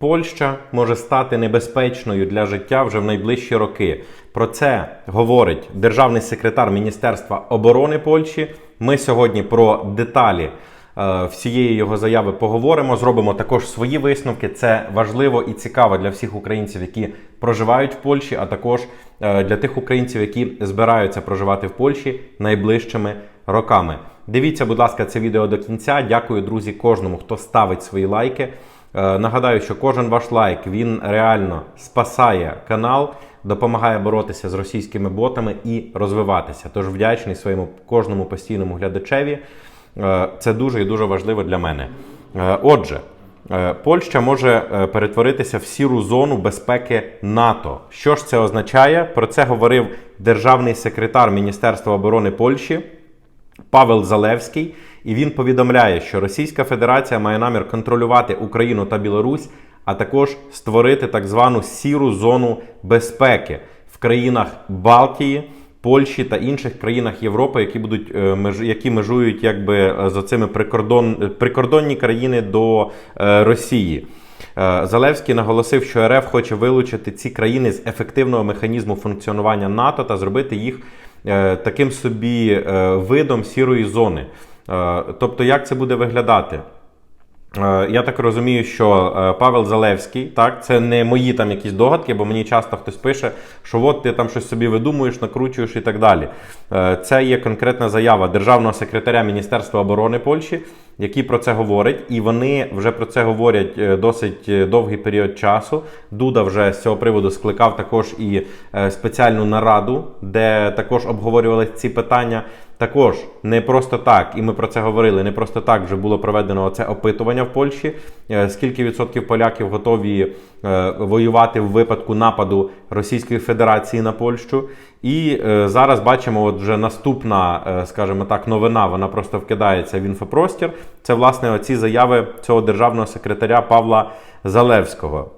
Польща може стати небезпечною для життя вже в найближчі роки. Про це говорить державний секретар Міністерства оборони Польщі. Ми сьогодні про деталі е, всієї його заяви поговоримо. Зробимо також свої висновки. Це важливо і цікаво для всіх українців, які проживають в Польщі, а також е, для тих українців, які збираються проживати в Польщі найближчими роками. Дивіться, будь ласка, це відео до кінця. Дякую, друзі, кожному, хто ставить свої лайки. Е, Нагадаю, що кожен ваш лайк він реально спасає канал, допомагає боротися з російськими ботами і розвиватися. Тож вдячний своєму кожному постійному глядачеві. Е, Це дуже і дуже важливо для мене. Е, Отже, Польща може перетворитися в сіру зону безпеки НАТО. Що ж це означає? Про це говорив державний секретар Міністерства оборони Польщі. Павел Залевський, і він повідомляє, що Російська Федерація має намір контролювати Україну та Білорусь, а також створити так звану сіру зону безпеки в країнах Балтії, Польщі та інших країнах Європи, які будуть е, які межують якби е, за цими прикордон, прикордонні країни до е, Росії. Е, Залевський наголосив, що РФ хоче вилучити ці країни з ефективного механізму функціонування НАТО та зробити їх е, таким собі е, видом сірої зони. Е, Тобто, як це буде виглядати? Е, Я так розумію, що е, Павел Залевський, так, це не мої там якісь догадки, бо мені часто хтось пише, що от ти там щось собі видумуєш, накручуєш і так далі. Це є конкретна заява державного секретаря Міністерства оборони Польщі, який про це говорить, і вони вже про це говорять е, досить е, довгий період часу. Дуда вже з цього приводу скликав також і е, спеціальну нараду, де також обговорювали ці питання. Також не просто так, і ми про це говорили. Не просто так вже було проведено це опитування в Польщі. Скільки відсотків поляків готові воювати в випадку нападу Російської Федерації на Польщу? І е, зараз бачимо, от вже наступна, е, скажімо так, новина. Вона просто вкидається в інфопростір. Це власне оці заяви цього державного секретаря Павла Залевського.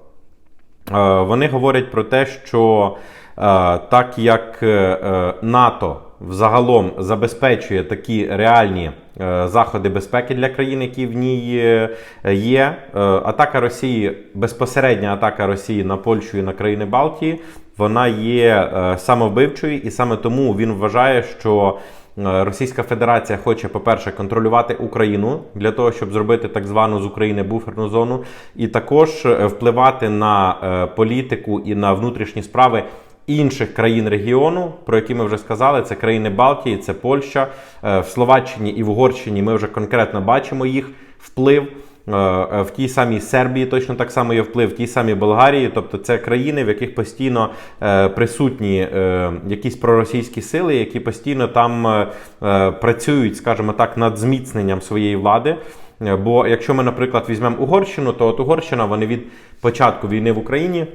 Е, Вони говорять про те, що е, так як е, е, НАТО взагалом забезпечує такі реальні е, заходи безпеки для країн, які в ній е, є, атака Росії, безпосередня атака Росії на Польщу і на країни Балтії, вона є е, самовбивчою, і саме тому він вважає, що Е, Російська Федерація хоче, по-перше, контролювати Україну для того, щоб зробити так звану з України буферну зону, і також е, впливати на політику і на внутрішні справи інших країн регіону, про які ми вже сказали. Це країни Балтії, це Польща. В Словаччині і в Угорщині ми вже конкретно бачимо їх вплив. Е, е, В тій самій Сербії точно так само є вплив, в тій самій Болгарії. Тобто це країни, в яких постійно е, присутні якісь проросійські сили, які постійно там працюють, скажімо так, над зміцненням своєї влади. Бо якщо ми, наприклад, візьмемо Угорщину, то от Угорщина вони від початку війни в Україні.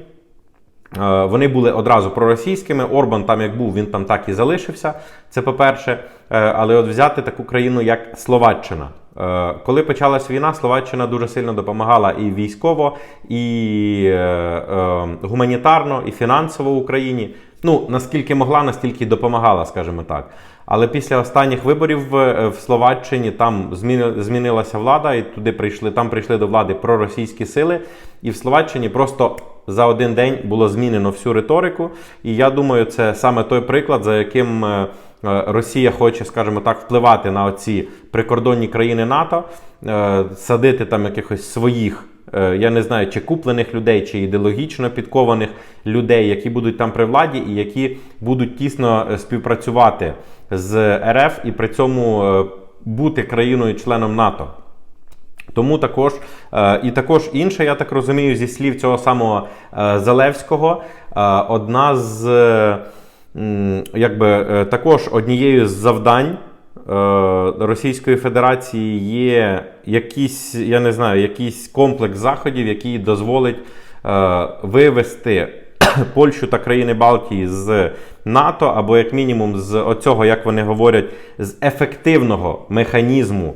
Вони були одразу проросійськими. Орбан там як був, він там так і залишився. Це по-перше. Але от взяти таку країну, як Словаччина. Е, Коли почалась війна, Словаччина дуже сильно допомагала і військово, і е, е, гуманітарно, і фінансово Україні. Ну, наскільки могла, настільки допомагала, скажімо так. Але після останніх виборів в, Словаччині там зміни, змінилася влада, і туди прийшли, там прийшли до влади проросійські сили. І в Словаччині просто за один день було змінено всю риторику. І я думаю, це саме той приклад, за яким е, е, Росія хоче, скажімо так, впливати на оці прикордонні країни НАТО, е, садити там якихось своїх. Я не знаю, чи куплених людей, чи ідеологічно підкованих людей, які будуть там при владі, і які будуть тісно співпрацювати з РФ і при цьому бути країною-членом НАТО. Тому також е, і також інше, я так розумію, зі слів цього самого е, Залевського, е, одна з якби також однією з завдань. Російської Федерації є якийсь, я не знаю, якийсь комплекс заходів, який дозволить вивести Польщу та країни Балтії з НАТО, або як мінімум з оцього, як вони говорять, з ефективного механізму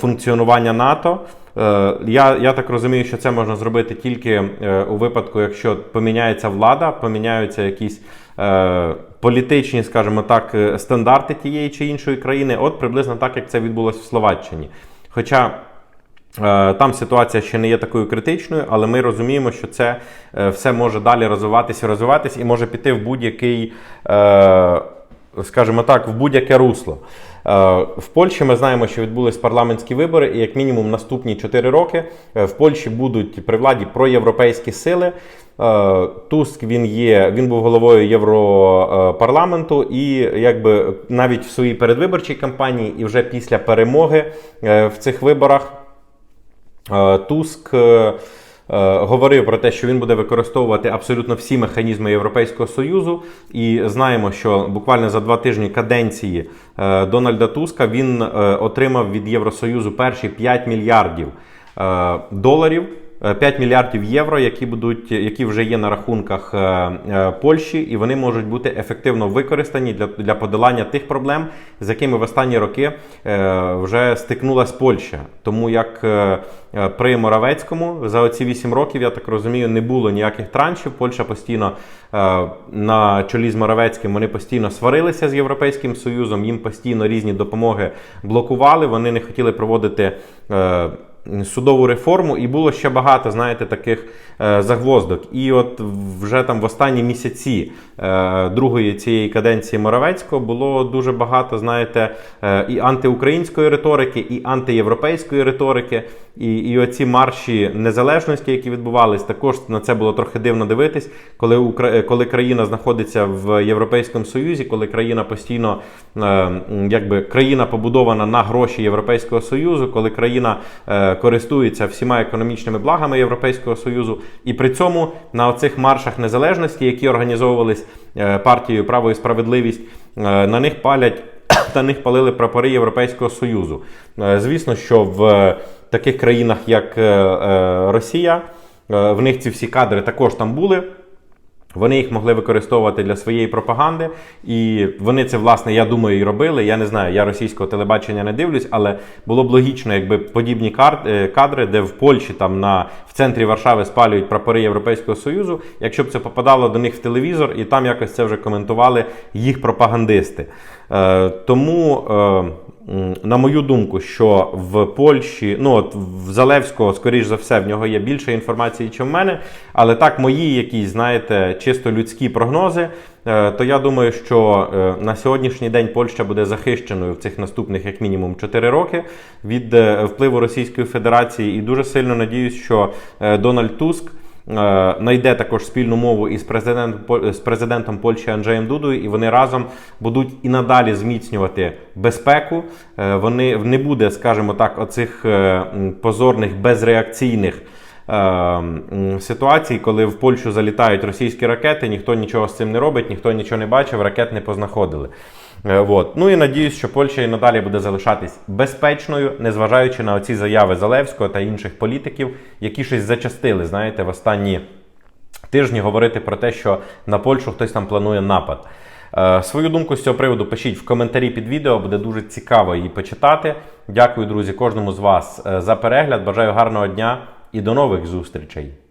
функціонування НАТО. Е, Я, я так розумію, що це можна зробити тільки е, у випадку, якщо поміняється влада, поміняються якісь е, політичні, скажімо так, е, стандарти тієї чи іншої країни. От приблизно так, як це відбулося в Словаччині. Хоча Е, Там ситуація ще не є такою критичною, але ми розуміємо, що це е, все може далі розвиватися, розвиватися і може піти в будь-який, е, скажімо так, в будь-яке русло. Е, В Польщі ми знаємо, що відбулись парламентські вибори, і як мінімум наступні 4 роки е, в Польщі будуть при владі проєвропейські сили. Е, Туск він є, він був головою Європарламенту, і якби навіть в своїй передвиборчій кампанії, і вже після перемоги в цих виборах. Туск говорив про те, що він буде використовувати абсолютно всі механізми Європейського Союзу. І знаємо, що буквально за два тижні каденції е, Дональда Туска він е, отримав від Євросоюзу перші 5 мільярдів е, доларів. Е, 5 мільярдів євро, які будуть, які вже є на рахунках е, е, Польщі, і вони можуть бути ефективно використані для, для подолання тих проблем, з якими в останні роки е, вже стикнулась Польща. Тому як е, е, при Моравецькому за оці 8 років, я так розумію, не було ніяких траншів. Польща постійно е, на чолі з Моравецьким вони постійно сварилися з Європейським Союзом, їм постійно різні допомоги блокували. Вони не хотіли проводити. Судову реформу, і було ще багато, знаєте, таких е, загвоздок. І от вже там в останні місяці е, другої цієї каденції Моравецького було дуже багато, знаєте, е, і антиукраїнської риторики, і антиєвропейської риторики. І, і оці марші незалежності, які відбувались, також на це було трохи дивно дивитись, коли Укра... коли країна знаходиться в Європейському Союзі, коли країна постійно е, якби країна побудована на гроші Європейського Союзу, коли країна е, користується всіма економічними благами Європейського Союзу, і при цьому на оцих маршах незалежності, які організовувались е, партією Право і справедливість, е, на них палять. Та них палили прапори Європейського Союзу. Е, Звісно, що в таких країнах, як Росія, в них ці всі кадри також там були. Вони їх могли використовувати для своєї пропаганди, і вони це, власне, я думаю, і робили. Я не знаю, я російського телебачення не дивлюсь, але було б логічно, якби подібні е, кадри, де в Польщі, там на в центрі Варшави спалюють прапори Європейського Союзу, якщо б це попадало до них в телевізор, і там якось це вже коментували їх пропагандисти. Е, тому. Е, На мою думку, що в Польщі, ну от в Залевського, скоріш за все, в нього є більше інформації, ніж в мене. Але так, мої якісь, знаєте, чисто людські прогнози, е, то я думаю, що е, на сьогоднішній день Польща буде захищеною в цих наступних, як мінімум, 4 роки від е, впливу Російської Федерації. І дуже сильно надіюсь, що Дональд Туск. Е, Найде також спільну мову із президентом з президентом Польщі Анджеєм Дудою, і вони разом будуть і надалі зміцнювати безпеку. Е, Вони не буде, скажімо так, оцих е, позорних безреакційних е, м, ситуацій, коли в Польщу залітають російські ракети, ніхто нічого з цим не робить, ніхто нічого не бачив, ракет не познаходили. Е, Вот. Ну і надіюсь, що Польща і надалі буде залишатись безпечною, незважаючи на оці заяви Залевського та інших політиків, які щось зачастили, знаєте, в останні тижні говорити про те, що на Польщу хтось там планує напад. Е, Свою думку з цього приводу пишіть в коментарі під відео, буде дуже цікаво її почитати. Дякую, друзі, кожному з вас е, за перегляд. Бажаю гарного дня і до нових зустрічей.